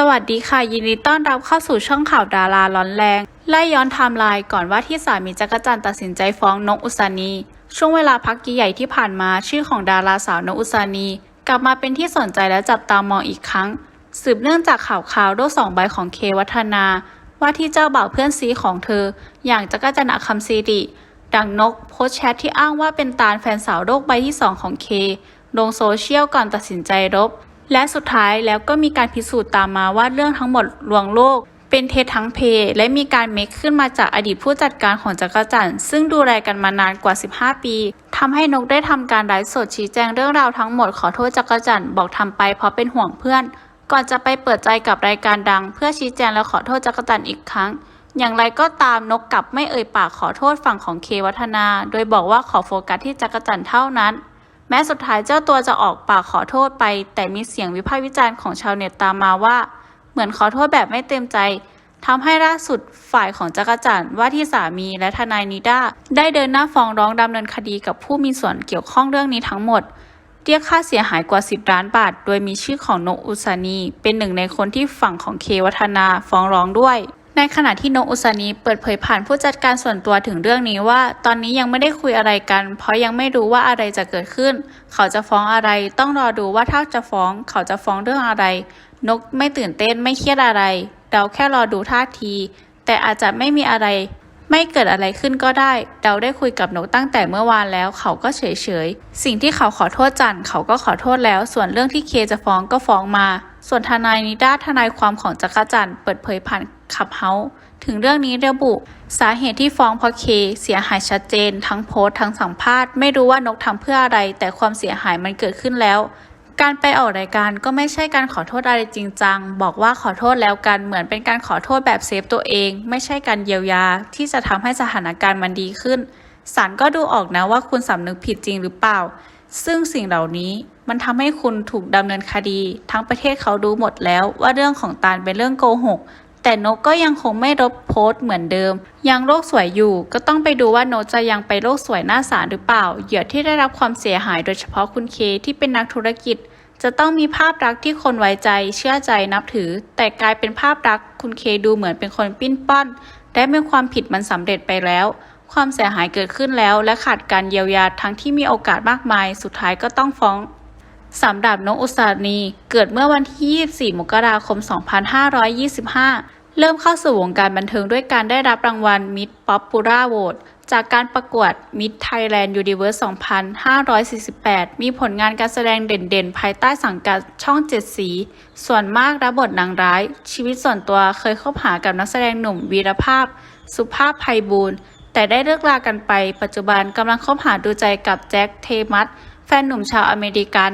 สวัสดีค่ะ ยินดีต้อนรับเข้าสู่ช่องข่าวดาราร้อนแรงไล่ย้อนไทม์ไลน์ก่อนว่าที่สามีจักรจันทร์ตัดสินใจฟ้องนกอุศานี ช่วงเวลาพักใหญ่ที่ผ่านมาชื่อของดาราสาวนกอุศานี กลับมาเป็นที่สนใจและจับตามองอีกครั้ง สืบเนื่องจากข่าวข่าวโลกสองใบของเควัฒนา ว่าที่เจ้าบ่าวเพื่อนซีของเธอ อย่างจักรจันทร์อัคคำซีริดังนกโพสแชทที่อ้างว่าเป็นตาลแฟนสาวโลกใบที่สองของเคลงโซเชียลก่อนตัดสินใจรบ และสุดท้ายแล้วก็มีการพิสูจน์ตามมาว่าเรื่องทั้งหมดลวงโลก เป็นเท็จทั้งเพ และมีการเมคขึ้นมาจากอดีตผู้จัดการของจักรจันทร์ซึ่งดูแลกันมานานกว่า 15 ปีทำให้นกได้ทำการไลฟ์สดชี้แจงเรื่องราวทั้งหมดขอโทษจักรจันทร์บอกทำไปเพราะเป็นห่วงเพื่อน ก่อนจะไปเปิดใจกับรายการดัง เพื่อชี้แจงและขอโทษจักรจันทร์อีกครั้งอย่างไรก็ตามนกกลับไม่เอ่ยปากขอโทษฝั่งของเควัฒนา โดยบอกว่าขอโฟกัสที่จักรจันทร์เท่านั้น แม้สุดท้ายเจ้าตัวจะออกปากขอโทษไป แต่มีเสียงวิพากษ์วิจารณ์ของชาวเน็ตตามมาว่า เหมือนขอโทษแบบไม่เต็มใจทำให้ล่าสุดฝ่ายของจักรจันทร์ว่าที่สามีและทนายนิด้าได้เดินหน้าฟ้องร้องดำเนินคดีกับผู้มีส่วนเกี่ยวข้องเรื่องนี้ทั้งหมด เรียกค่าเสียหายกว่า 10 ล้านบาท โดยมีชื่อของนกอุศานี เป็นหนึ่งในคนที่ฝั่งของเควัฒนาฟ้องร้องด้วย ในขณะที่นกอุศานีเปิดเผยผ่านผู้จัดการส่วนตัวถึงเรื่องนี้ว่า ตอนนี้ยังไม่ได้คุยอะไรกัน เพราะยังไม่รู้ว่าอะไรจะเกิดขึ้น เขาจะฟ้องอะไร ต้องรอดูว่าถ้าจะฟ้อง เขาจะฟ้องเรื่องอะไร นกไม่ตื่นเต้นไม่เครียดอะไร เราแค่รอดูท่าที แต่อาจจะไม่มีอะไร ไม่เกิดอะไรขึ้นก็ได้ เราได้คุยกับนกตั้งแต่เมื่อวานแล้ว เขาก็เฉยๆ สิ่งที่เขาขอโทษจันเขาก็ขอโทษแล้ว ส่วนเรื่องที่เคจะฟ้องก็ฟ้องมา ส่วนทนายนิด้าทนายความของจักรจันทร์เปิดเผยผ่าน ขับเฮาถึงเรื่องนี้ระบุ สาเหตุที่ฟ้องเพราะเค เสียหายชัดเจน ทั้งโพสต์ทั้งสัมภาษณ์ไม่รู้ว่านกทำเพื่ออะไร แต่ความเสียหายมันเกิดขึ้นแล้ว การไปออกรายการก็ไม่ใช่การขอโทษอะไรจริงจัง บอกว่าขอโทษแล้วกันเหมือนเป็นการขอโทษแบบเซฟตัวเอง ไม่ใช่การเยียวยา ที่จะทำให้สถานการณ์มันดีขึ้นศาลก็ดูออกนะว่าคุณสำนึกผิดจริงหรือเปล่า ซึ่งสิ่งเหล่านี้มันทำให้คุณถูกดำเนินคดี ทั้งประเทศเขารู้หมดแล้วว่าเรื่องของตาลเป็นเรื่องโกหก แต่นกก็ยังคงไม่ลบโพสต์เหมือนเดิม ยังโลกสวยอยู่ ก็ต้องไปดูว่านตจะยังไปโลกสวยหน้าศาลหรือเปล่า เหยื่อที่ได้รับความเสียหายโดยเฉพาะคุณเคที่เป็นนักธุรกิจ จะต้องมีภาพลักษณ์ที่คนไว้ใจ เชื่อใจนับถือ แต่กลายเป็นภาพลักษณ์คุณเคดูเหมือนเป็นคนปิ้นป้อนและเมื่อความผิดมันสำเร็จไปแล้วความเสียหายเกิดขึ้นแล้ว และขาดการเยียวยาทั้งที่มีโอกาสมากมาย สุดท้ายก็ต้องฟ้องสำหรับนกอุศานีเกิดเมื่อวันที่ 24 มกราคม 2525 เริ่มเข้าสู่วงการบันเทิงด้วยการได้รับรางวัล Mid Popular Award จากการประกวด Mid Thailand Universe 2548 มีผลงานการแสดงเด่นๆ ภายใต้สังกัดช่องเจ็ดสี ส่วนมากรับบทนางร้าย ชีวิตส่วนตัวเคยคบหากับนักแสดงหนุ่มวีรภาพ สุภาพไพบูลแต่ได้เลิกลากันไป ปัจจุบันกำลังคบหาดูใจกับแจ็คเทมัสแฟนหนุ่มชาวอเมริกัน